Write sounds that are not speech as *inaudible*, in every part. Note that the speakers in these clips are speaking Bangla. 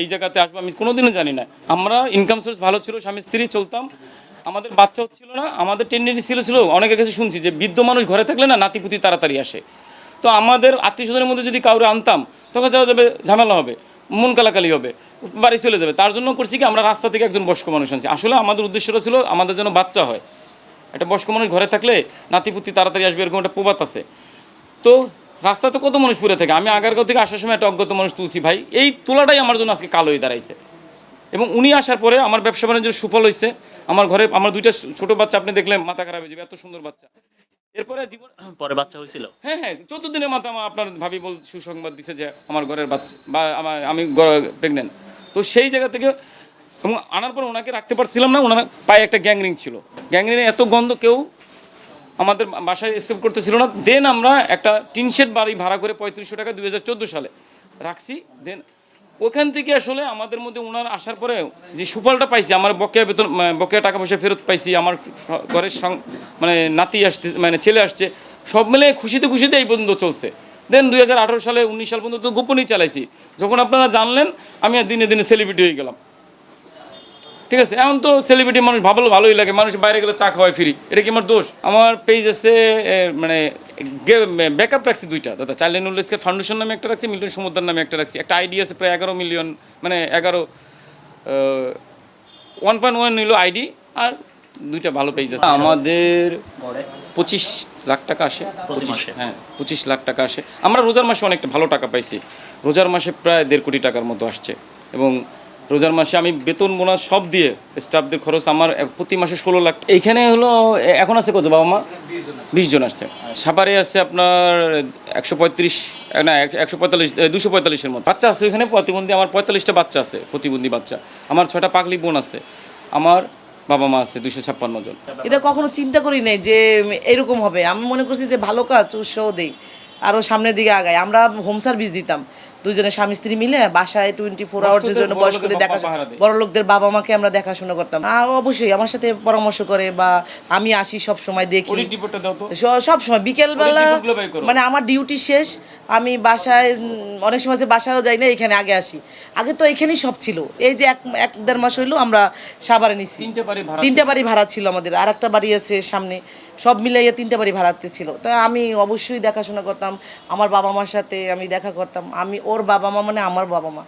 এই জায়গাতে আসব, আমি কোনোদিনও জানি না। আমরা ইনকাম সোর্স ভালো ছিল, স্বামী স্ত্রী চলতাম। আমাদের বাচ্চা হচ্ছিল না, আমাদের টেন্ডেন্সি ছিল ছিল, অনেকের কাছে শুনছি যে বৃদ্ধ মানুষ ঘরে থাকলে না নাতিপুতি তাড়াতাড়ি আসে। তো আমাদের আত্মীয় স্বজনের মধ্যে যদি কাউরে আনতাম তখন যাওয়া যাবে, ঝামেলা হবে, মন কালাকালি হবে, বাড়ি চলে যাবে। তার জন্য করছি কি, আমরা রাস্তা থেকে একজন বয়স্ক মানুষ আনছি। আসলে আমাদের উদ্দেশ্যটা ছিল আমাদের যেন বাচ্চা হয়। একটা বয়স্ক মানুষ ঘরে থাকলে নাতিপুতি তাড়াতাড়ি আসবে, এরকম একটা প্রবাদ আছে। তো রাস্তা তো কত মানুষ পুরে থাকে? আমি আগারগাঁও থেকে আসার সময় একটা অজ্ঞাত মানুষ তুলছি ভাই। এই তোলাটাই আমার জন্য আজকে কালো হয়ে দাঁড়াইছে। এবং উনি আসার পরে আমার ব্যবসা বাণিজ্যের সুফল হয়েছে আমার ঘরে আমার দুইটা ছোট বাচ্চা আপনি দেখলে মাথা খারাপ হয়ে যাবে এত সুন্দর বাচ্চা। এরপরে জীবন *coughs* পরে বাচ্চা হয়েছিল? হ্যাঁ হ্যাঁ চোদ্দ দিনের মাথা আমার আপনার ভাবি বল সুসংবাদ দিছে যে আমার ঘরের বাচ্চা বা আমার আমি প্রেগনেন্ট তো সেই জায়গা থেকে এবং আনার পর ওনাকে রাখতে পারছিলাম না ওনার পায়ে একটা গ্যাংরিং ছিল। গ্যাংরিংয়ে এত গন্ধ কেউ আমাদের বাসায় স্কেপ করতেছিল না। দেন আমরা একটা টিন শেড বাড়ি ভাড়া করে পঁয়ত্রিশশো টাকা দুই হাজার চোদ্দ সালে রাখছি। দেন ওখান থেকে আসলে আমাদের মধ্যে ওনার আসার পরে যে সুফলটা পাইছি, আমার বকেয়া বেতন বকেয়া টাকা পয়সা ফেরত পাইছি, আমার ঘরের সং মানে নাতি আসতে মানে ছেলে আসছে, সব মিলে খুশিতে খুশিতে এই পর্যন্ত চলছে। দেন দুই হাজার আঠারো সালে, উনিশ সাল পর্যন্ত গোপনই চালাইছি। যখন আপনারা জানলেন, আমি দিনে দিনে সেলিব্রিটি হয়ে গেলাম। ঠিক আছে এখন তো সেলিব্রিটি মানুষ ভাবলো ভালোই লাগে মানুষ বাইরে গেলে চা খাওয়ায় ফ্রি এটা কি আমার দোষ? আমার পেজ আছে মানে ব্যাকআপ রাখছি দুইটা। দাদা চাইল্ড লাইন উল্লেসকে ফাউন্ডেশন নামে একটা রাখছি মিলিয়ন সমুদ্র নামে একটা রাখছি। একটা আইডি আছে প্রায় এগারো মিলিয়ন মানে এগারো ওয়ান পয়েন্ট ওয়ান নিল আইডি আর দুইটা ভালো পেজ আছে। আমাদের পঁচিশ লাখ টাকা আসে। পঁচিশ হ্যাঁ পঁচিশ লাখ টাকা আসে। আমরা রোজার মাসে অনেকটা ভালো টাকা পাইছি। রোজার মাসে প্রায় দেড় কোটি টাকার মতো আসছে। এবং রোজার মাসে আমি বেতন, বোনাস সব দিয়ে স্টাফদের খরচ আমার প্রতি মাসে ষোলো লাখ এইখানে হলো এখন আছে কত বাবা মা? বিশ জন আসছে সাপারে আছে আপনার একশো পঁয়ত্রিশ না একশো পঁয়তাল্লিশ দুশো পঁয়তাল্লিশের মতো। বাচ্চা আছে ওইখানে, প্রতিবন্ধী, আমার পঁয়তাল্লিশটা বাচ্চা আছে, প্রতিবন্ধী বাচ্চা। আমার ছয়টা পাগলি বোন আছে। আমার বাবা মা আছে দুশো ছাপ্পান্ন জন। এটা কখনো চিন্তা করি নাই যে এরকম হবে। আমি মনে করছি যে ভালো কাজ, উৎসাহ দেই। আরও সামনের দিকে আগায় আমরা হোম সার্ভিস দিতাম। দুজনে স্বামী স্ত্রী মিলে বাসায় টোয়েন্টি ফোর আওয়ার্সের জন্য বয়স্কদের দেখা বড় লোকদের বাবা মাকে আমরা দেখাশোনা করতাম। অবশ্যই আমার সাথে পরামর্শ করে বা আমি আসি সব সময় দেখি সব সময় বিকেলবেলা। মানে আমার ডিউটি শেষ। আমি বাসায় অনেক সময় যে বাসায়ও যাই না এখানে আগে আসি। আগে তো এখানেই সব ছিল। এই যে এক এক দেড় মাস হইল আমরা সাবারে নিচ্ছি তিনটে বাড়ি ভাড়া ছিল। আমাদের। আর একটা বাড়ি আছে সামনে। সব মিলাইয়া তিনটা বাড়ি ভাড়াতে ছিল। তা আমি অবশ্যই দেখাশোনা করতাম। আমার বাবা মার সাথে আমি দেখা করতাম। আমি ওর বাবা মা মানে আমার বাবা মা।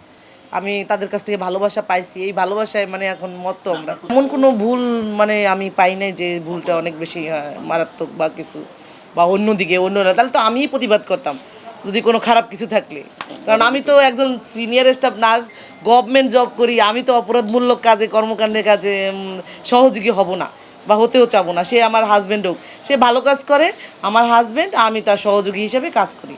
আমি তাদের কাছ থেকে ভালোবাসা পাইছি। এই ভালোবাসায় মানে এখন মত আমরা। এমন কোনো ভুল মানে আমি পাই নাই যে ভুলটা অনেক বেশি মারাত্মক বা কিছু বা অন্যদিকে অন্যরা। তাহলে তো আমিই প্রতিবাদ করতাম, যদি কোনো খারাপ কিছু থাকলে। কারণ আমি তো একজন senior staff nurse government job করি, আমি তো অপরাধমূলক কাজে, কর্মকাণ্ডের কাজে সহযোগী হব না বা হতেও চাবো না। সে আমার হাজব্যান্ড হোক। সে ভালো কাজ করে, আমার হাজব্যান্ড আমি তার সহযোগী হিসেবে কাজ করি।